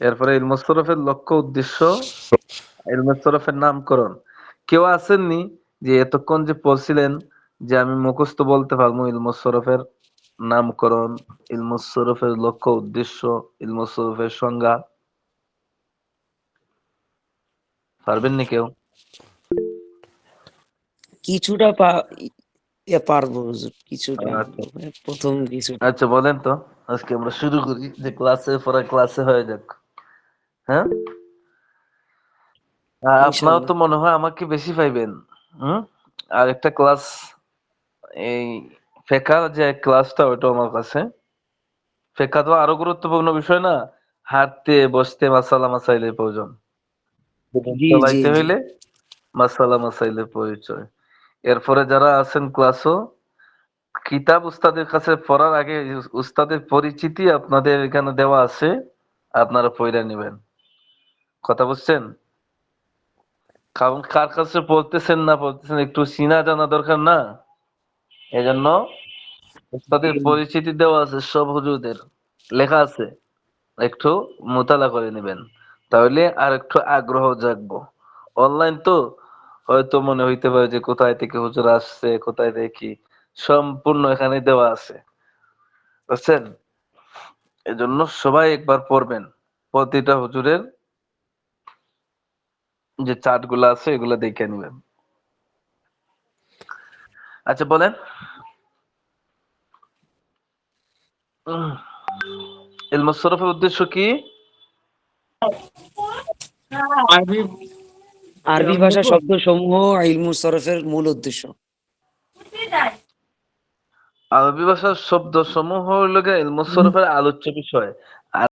এরপরে ইলমুস সরফের লক্ষ্য উদ্দেশ্য ইলমুস সরফের নামকরণ। কেউ আসেননি যে এতক্ষণ যে পড়ছিলেন যে আমি মুখস্থ বলতে পারব ইলমুস সরফের নামকরণ ইলমুস সরফের লক্ষ্য উদ্দেশ্য ইলমুস সরফের সংজ্ঞা। পারবেননি কেউ? কিছুটা ইয়ে পারব কিছুটা আচ্ছা। প্রথম কিছু আচ্ছা বলেন তো। আজকে আমরা শুরু করি যে ক্লাসে পরে ক্লাসে হয়ে যাক। হ্যাঁ? আপনারও তো মনে হয় আমাকে বেশি পাইবেন হুম? আর একটা ক্লাস এই ফেকার যে ক্লাসটা ওইটা আমার কাছে। ফেকা তো আরও গুরুত্বপূর্ণ বিষয় না হাঁটতে বসতে মাসালা মাসাইলের প্রয়োজন। হইলে মাসালা মাসাইলের পরিচয়। এরপরে যারা আছেন ক্লাসও কিতাব উস্তাদের কাছে পড়ার আগে উস্তাদের পরিচিতি আপনাদের এখানে দেওয়া আছে, আপনারা পড়ে নেবেন। কথা বুঝছেন? কারণ কার কাছে পড়তেছেন না পড়তেছেন, একটু চিনা জানা দরকার না? এজন্য উস্তাদের পরিচিতি দেওয়া আছে সব হুজুরদের। লেখা আছে, একটু মোতালা করে নেবেন। তাহলে আর একটু আগ্রহ জাগবো। অনলাইন তো হয়তো মনে হইতে পারে যে কোথায় থেকে হুজুর আসছে, কোথায় থেকে সম্পূর্ণ এখানে দেওয়া আছে। বুঝছেন? এজন্য সবাই একবার পড়বেন। প্রতিটা হুজুরের যে চার্টগুলো আছে এগুলো দেখে নেবেন। আচ্ছা বলেন। উম, ইলমুস উদ্দেশ্য কি? আরবি আরবি ভাষা শব্দ সমূহ ইলমু সরফের মূল উদ্দেশ্য। আরবি ভাষার শব্দ সমূহ হইল গিয়া ইলমুস সরফের আলোচ্য বিষয়।